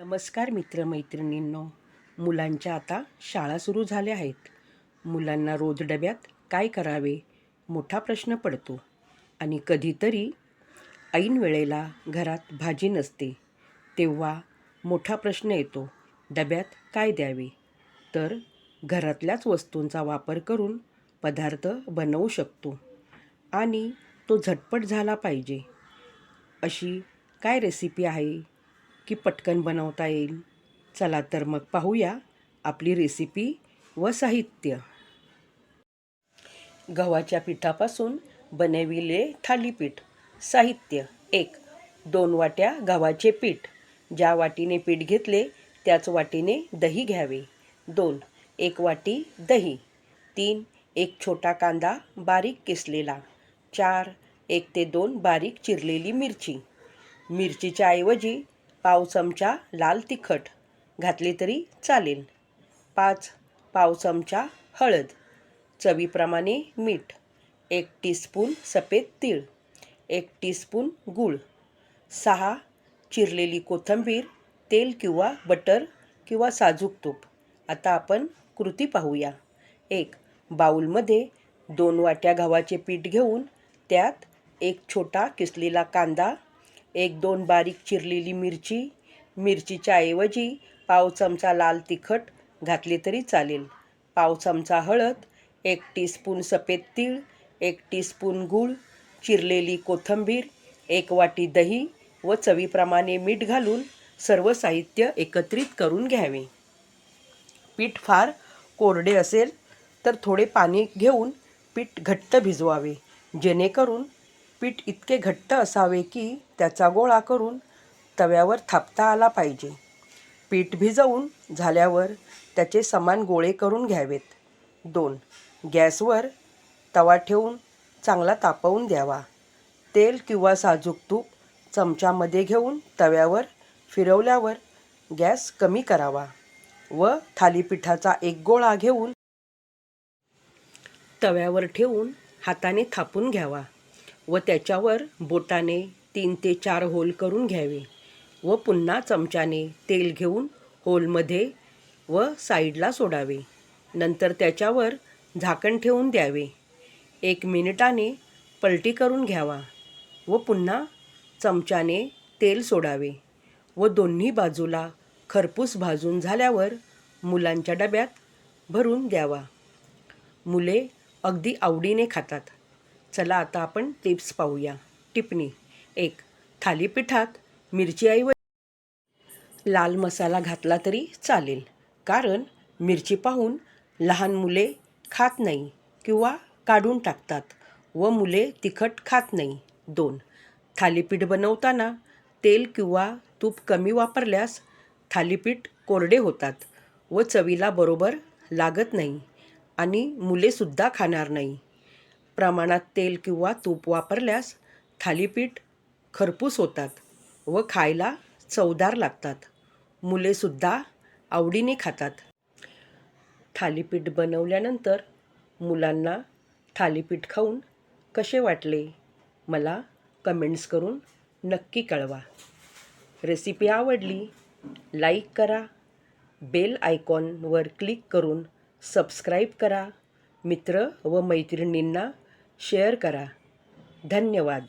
नमस्कार मित्रमैत्रिणींनो. मुलांच्या आता शाळा सुरू झाल्या आहेत. मुलांना रोज डब्यात काय करावे? मोठा प्रश्न पडतो. आणि कधीतरी ऐन वेळेला घरात भाजी नसते तेव्हा मोठा प्रश्न येतो डब्यात काय द्यावे? तर घरातल्याच वस्तूंचा वापर करून पदार्थ बनवू शकतो. आणि तो झटपट झाला पाहिजे. अशी काय रेसिपी आहे? की पटकन बनवता येईल. चला तर मग पाहूया आपली रेसिपी व साहित्य. गव्हाच्या पिठापासून बनविले थालीपीठ. साहित्य. एक दोन वाट्या गव्हाचे पीठ. ज्या वाटीने पीठ घेतले त्याच वाटीने दही घ्यावे. दोन एक वाटी दही. तीन एक छोटा कांदा बारीक किसलेला. चार एक ते दोन बारीक चिरलेली मिरची. मिरचीच्या ऐवजी पाव चमचा लाल तिखट घातली तरी चालेल. पाच पाव चमचा हळद चवीप्रमाणे मीठ एक टीस्पून सफेद तीळ एक टीस्पून गूळ सहा चिरलेली कोथिंबीर तेल किंवा बटर किंवा साजूक तूप. आता आपण कृती पाहूया. एक बाऊलमध्ये दोन वाट्या गव्हाचे पीठ घेऊन त्यात एक छोटा किसलेला कांदा एक दोन बारीक चिरलेली मिरची मिरचीच्या ऐवजी पाव चमचा लाल तिखट घातले तरी चालेल. पाव चमचा हळद एक टीस्पून सफेद तीळ एक टीस्पून गूळ चिरलेली कोथिंबीर एक वाटी दही व चवीप्रमाणे मीठ घालून सर्व साहित्य एकत्रित करून घ्यावे. पीठ फार कोरडे असेल तर थोडे पाणी घेऊन पीठ घट्ट भिजवावे जेणेकरून पीठ इतके घट्ट असावे की त्याचा गोळा करून तव्यावर थापता आला पाहिजे. पीठ भिजवून झाल्यावर त्याचे समान गोळे करून घ्यावेत. दोन. गॅसवर तवा ठेवून चांगला तापवून द्यावा. तेल किंवा साजूक तूप चमच्यामध्ये घेऊन तव्यावर फिरवल्यावर गॅस कमी करावा व थालीपीठाचा एक गोळा घेऊन तव्यावर ठेवून हाताने थापून घ्यावा. व त्याच्यावर बोटाने तीन ते चार होल करून घ्यावे व पुन्हा चमच्याने तेल घेऊन होलमध्ये व साईडला सोडावे. नंतर त्याच्यावर झाकण ठेवून द्यावे. एक मिनिटाने पलटी करून घ्यावा व पुन्हा चमच्याने तेल सोडावे व दोन्ही बाजूला खरपूस भाजून झाल्यावर मुलांच्या डब्यात भरून द्यावा. मुले अगदी आवडीने खातात. चला आता आपण टिप्स पाहूया. टिप्पणी एक थालीपीठात मिरचीऐवजी लाल मसाला घातला तरी चालेल. कारण मिरची पाहून लहान मुले खात नाही किंवा काढून टाकतात व मुले तिखट खात नाही. दोन थालीपीठ बनवताना तेल किंवा तूप कमी वापरल्यास थालीपीठ कोरडे होतात व चवीला बरोबर लागत नाही आणि मुलेसुद्धा खाणार नाही. प्रमाणात तेल किंवा तूप वापरल्यास थालीपीठ खरपूस होतात व खायला चवदार लागतात. मुलेसुद्धा आवडीने खातात. थालीपीठ बनवल्यानंतर मुलांना थालीपीठ खाऊन कसे वाटले मला कमेंट्स करून नक्की कळवा. रेसिपी आवडली लाईक करा बेल आयकॉनवर क्लिक करून सबस्क्राईब करा. मित्र व मैत्रिणींना शेअर करा. धन्यवाद.